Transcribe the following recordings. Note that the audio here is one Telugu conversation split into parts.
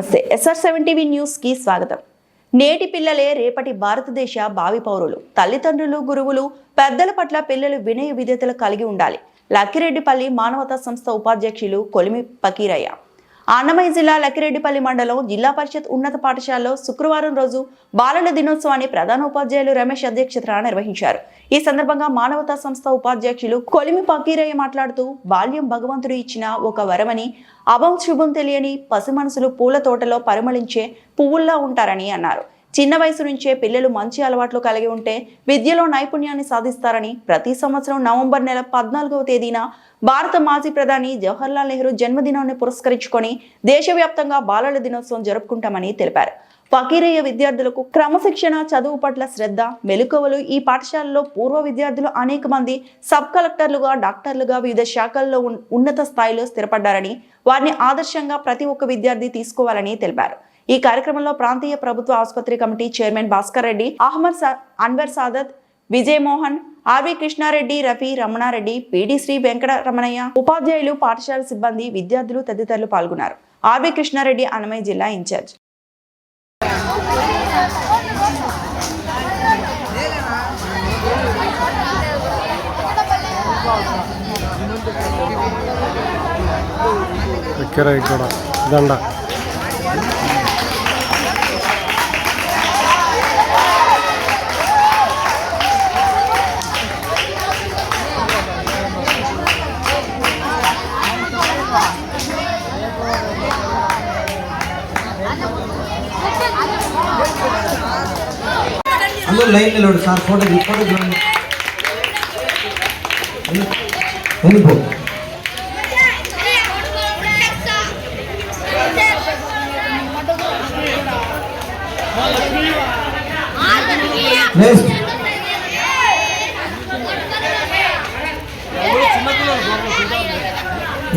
నమస్తే. ఎస్ఆర్ సెవెన్ టీవీ న్యూస్కి స్వాగతం. నేటి పిల్లలే రేపటి భారతదేశ భావి పౌరులు. తల్లిదండ్రులు గురువులు పెద్దల పట్ల పిల్లలు వినయ విధేతలు కలిగి ఉండాలి. లక్కిరెడ్డిపల్లి మానవతా సంస్థ ఉపాధ్యక్షులు కొలిమి పకీరయ్య. అన్నమయ్య జిల్లా లక్కిరెడ్డిపల్లి మండలం జిల్లా పరిషత్ ఉన్నత పాఠశాలలో శుక్రవారం రోజు బాలల దినోత్సవాన్ని ప్రధాన ఉపాధ్యాయులు రమేష్ అధ్యక్షతన నిర్వహించారు. ఈ సందర్భంగా మానవతా సంస్థ ఉపాధ్యక్షులు కొలిమి పకీరయ్య మాట్లాడుతూ బాల్యం భగవంతుడు ఇచ్చిన ఒక వరమని అభం శుభం తెలియని పసి మనసులు పూల తోటలో పరిమళించే పువ్వుల్లా ఉంటారని అన్నారు. చిన్న వయసు నుంచే పిల్లలు మంచి అలవాట్లు కలిగి ఉంటే విద్యలో నైపుణ్యాన్ని సాధిస్తారని ప్రతి సంవత్సరం నవంబర్ నెల పద్నాలుగవ తేదీన భారత మాజీ ప్రధాని జవహర్లాల్ నెహ్రూ జన్మదినాన్ని పురస్కరించుకొని దేశవ్యాప్తంగా బాలల దినోత్సవం జరుపుకుంటామని తెలిపారు. ఫకీరయ్య విద్యార్థులకు క్రమశిక్షణ చదువు పట్ల శ్రద్ధ మెలకువలు ఈ పాఠశాలలో పూర్వ విద్యార్థులు అనేక మంది సబ్ కలెక్టర్లుగా డాక్టర్లుగా వివిధ శాఖల్లో ఉన్నత స్థాయిలో స్థిరపడ్డారని వారిని ఆదర్శంగా ప్రతి ఒక్క విద్యార్థి తీసుకోవాలని తెలిపారు. ఈ కార్యక్రమంలో ప్రాంతీయ ప్రభుత్వ ఆసుపత్రి committee chairman Bhaskar Reddy Ahmed Anwar Sadat Vijay Mohan R V Krishnareddy Rafi Ramanareddy PD Shri Venkata Ramanaiah ఉపాధ్యాయులు పాఠశాల సిబ్బంది విద్యార్థులు తదితరులు పాల్గొన్నారు. ఆర్వి కృష్ణారెడ్డి అన్నమయ్య జిల్లా ఇన్ఛార్జ్. ఇక్కడ ఇక్కడ దండ. అందరూ లైన్ నిలబడు సార్ ఫోటో ఫోటో చూడండి వెళ్ళిపో నెక్స్ట్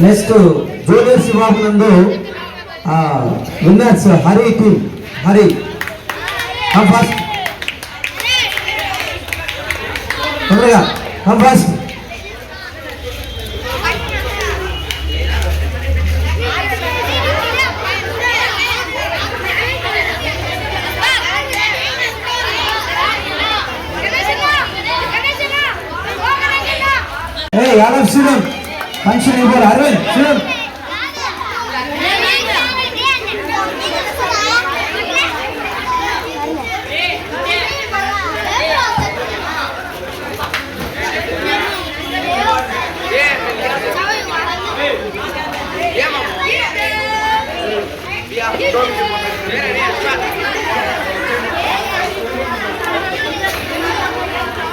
నెక్స్ట్ జూనియర్ శివాబు నందు winners Hari team Hari. First తొందరగా first A Yadav Sriram function ఇవ్వాలి Aravind Sriram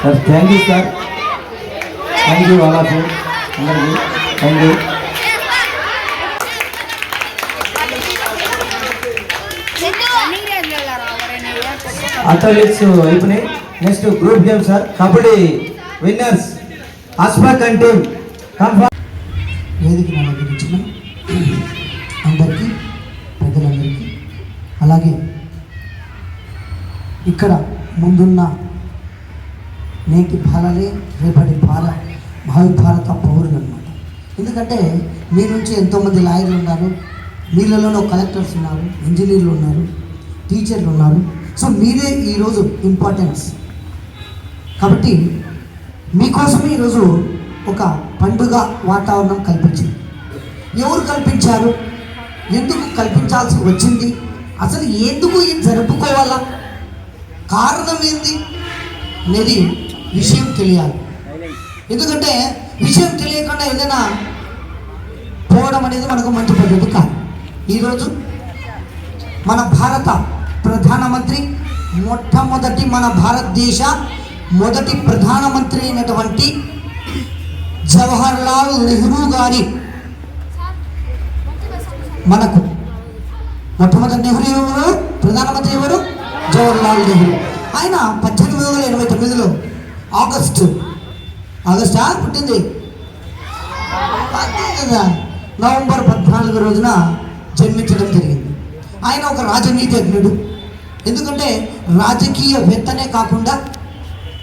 sir thank you sir thank you అలా సార్ అందరికీ థ్యాంక్ యూ అథ్లెటిక్స్ అయిపోయినాయి. Next group game sir kabaddi winners Asfaq and team come వేదిక అలంకరించిన అందరికీ ఇక్కడ ముందున్న నేటి బాలలే రేపటి బాల భావి భారత పౌరులు అనమాట ఎందుకంటే మీ నుంచి ఎంతోమంది లాయర్లు ఉన్నారు మీళ్ళలోనూ కలెక్టర్స్ ఉన్నారు ఇంజనీర్లు ఉన్నారు టీచర్లు ఉన్నారు. సో మీరే ఈరోజు ఇంపార్టెన్స్ కాబట్టి మీకోసమే ఈరోజు ఒక పండుగ వాతావరణం కల్పించింది. ఎవరు కల్పించారు? ఎందుకు కల్పించాల్సి వచ్చింది? అసలు ఎందుకు ఇది జరుపుకోవాలా? కారణం ఏంది అనేది విషయం తెలియాలి. ఎందుకంటే విషయం తెలియకుండా ఏదైనా పోవడం అనేది మనకు మంచి పద్ధతి కాదు. ఈరోజు మన భారత ప్రధానమంత్రి మొట్టమొదటి మన భారతదేశ మొదటి ప్రధానమంత్రి అయినటువంటి జవహర్లాల్ నెహ్రూ గారి మనకు. మొట్టమొదటి నెహ్రూ ఎవరు? ప్రధానమంత్రి ఎవరు? జవహర్లాల్ నెహ్రూ. ఆయన పద్దెనిమిది వందల ఎనభై తొమ్మిదిలో ఆగస్టు ఆగస్టా? పుట్టింది. కదా. నవంబర్ పద్నాలుగు రోజున జన్మించడం జరిగింది. ఆయన ఒక రాజనీతిజ్ఞుడు ఎందుకంటే రాజకీయవేత్తనే కాకుండా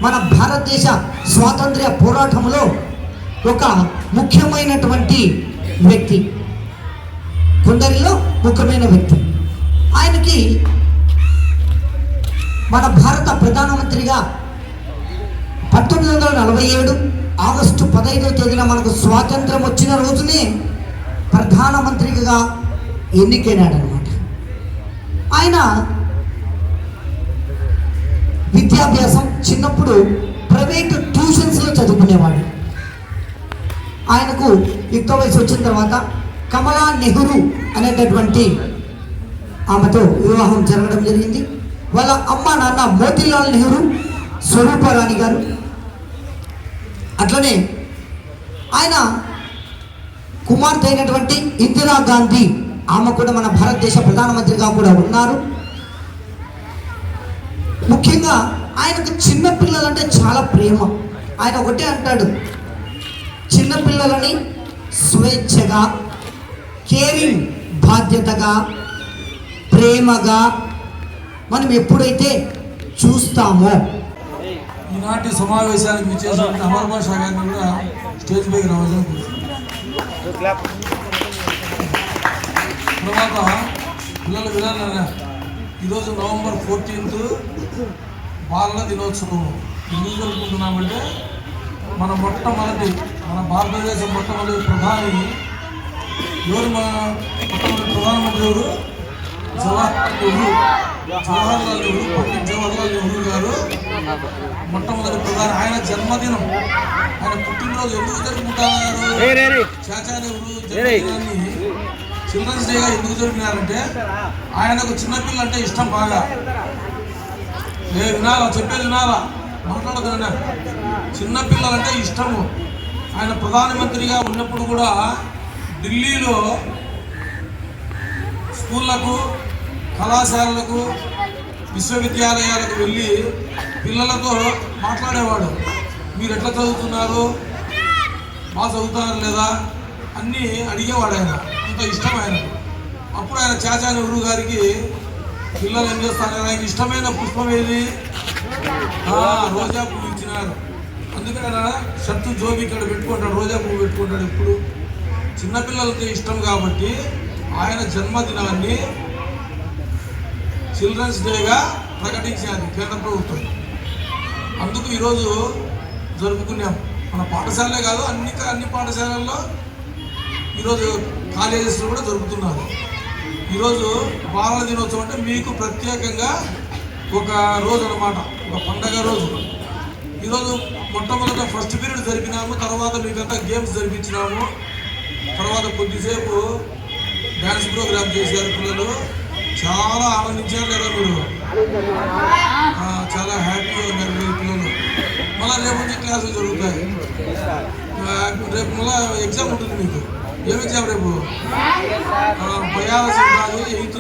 మన భారతదేశ స్వాతంత్ర్య పోరాటంలో ఒక ముఖ్యమైనటువంటి వ్యక్తి. కొందరిలో ముఖ్యమైన వ్యక్తి. ఆయనకి మన భారత ప్రధానమంత్రిగా పంతొమ్మిది వందల నలభై ఏడు ఆగస్టు పదహైదవ తేదీన మనకు స్వాతంత్రం వచ్చిన రోజునే ప్రధానమంత్రిగా ఎన్నికైనాడనమాట. ఆయన విద్యాభ్యాసం చిన్నప్పుడు ప్రైవేట్ ట్యూషన్స్లో చదువుకునేవాడు. ఆయనకు యుక్త వయసు వచ్చిన తర్వాత కమలా నెహ్రూ అనేటటువంటి ఆమెతో వివాహం జరగడం జరిగింది. వాళ్ళ అమ్మ నాన్న మోతిలాల్ నెహ్రూ స్వరూపరాణి గారు. అట్లనే ఆయన కుమార్తె అయినటువంటి ఇందిరాగాంధీ ఆమె కూడా మన భారతదేశ ప్రధానమంత్రిగా కూడా ఉన్నారు. ముఖ్యంగా ఆయనకు చిన్న పిల్లలంటే చాలా ప్రేమ. ఆయన ఒకటే అంటాడు చిన్న పిల్లలని స్వేచ్ఛగా కేరింగ్ బాధ్యతగా ప్రేమగా మనం ఎప్పుడైతే చూస్తామో. ఈనాటి సమావేశానికి విచ్చేసినటువంటి అమర్ భాష గారిని కూడా స్టేజ్ పైకి రావాలని తర్వాత పిల్లలు వినాలన్నా ఈరోజు నవంబర్ ఫోర్టీన్త్ బాలల దినోత్సవం. ఎందుకు జరుపుకుంటున్నామంటే మన మొట్టమొదటి మన భారతదేశం మొట్టమొదటి ప్రధాని ఎవరు? మన మొట్టమొదటి ప్రధానమంత్రి ఎవరు? జవహర్లాల్ నెహ్రూ జవహర్లాల్ నెహ్రూ జవహర్లాల్ నెహ్రూ గారు మొట్టమొదటి ప్రధాని ఆయన జన్మదినం ఆయన పుట్టినరోజు ఎందుకు జరుపుకుంటున్నారు చాచా నెహ్రూ జన్మదినాన్ని చిల్డ్రన్స్ డేగా ఎందుకు జరిపినారంటే ఆయనకు చిన్నపిల్ల అంటే ఇష్టం బాగా నేను వినాలా చెప్పేది వినాలా మాట్లాడదు చిన్నపిల్లలంటే ఇష్టము ఆయన ప్రధానమంత్రిగా ఉన్నప్పుడు కూడా ఢిల్లీలో స్కూళ్ళకు కళాశాలలకు విశ్వవిద్యాలయాలకు వెళ్ళి పిల్లలతో మాట్లాడేవాడు. మీరు ఎట్లా చదువుతున్నారు? బాగా చదువుతున్నారు లేదా? అన్నీ అడిగేవాడు ఆయన. అంత ఇష్టం ఆయన అప్పుడు ఆయన చాచా నెహ్రూ గారికి పిల్లలు ఏం చేస్తారు ఆయనకి ఇష్టమైన పుష్పం ఏది? రోజా పువ్వు ఇచ్చినారు. అందుకని ఆయన షర్టు జోబి ఇక్కడ పెట్టుకుంటాడు రోజా పువ్వు పెట్టుకుంటాడు ఎప్పుడు. చిన్నపిల్లలతో ఇష్టం కాబట్టి ఆయన జన్మదినాన్ని చిల్డ్రన్స్ డేగా ప్రకటించారు కేంద్ర ప్రభుత్వం. అందుకు ఈరోజు జరుపుకున్నాం. మన పాఠశాలలే కాదు అన్ని అన్ని పాఠశాలల్లో ఈరోజు కాలేజెస్లో కూడా జరుపుతున్నారు. ఈరోజు బాలల దినోత్సవం అంటే మీకు ప్రత్యేకంగా ఒక రోజు అన్నమాట ఒక పండగ రోజు. ఈరోజు మొట్టమొదట ఫస్ట్ పీరియడ్ జరిపినాము తర్వాత మీకంతా గేమ్స్ జరిపించినాము. తర్వాత కొద్దిసేపు డ్యాన్స్ ప్రోగ్రామ్ చేశారు పిల్లలు. చాలా ఆనందించారు కదా మీరు. చాలా హ్యాపీగా ఉన్నారు మీరు పిల్లలు. మళ్ళీ రేపు నుంచి క్లాసులు జరుగుతాయి. రేపు మళ్ళీ ఎగ్జామ్ ఉంటుంది మీకు. ఏం ఎగ్జామ్ రేపు? బయాలజీ కాదు